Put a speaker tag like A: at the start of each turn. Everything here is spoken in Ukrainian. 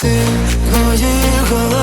A: Ти в моїй голові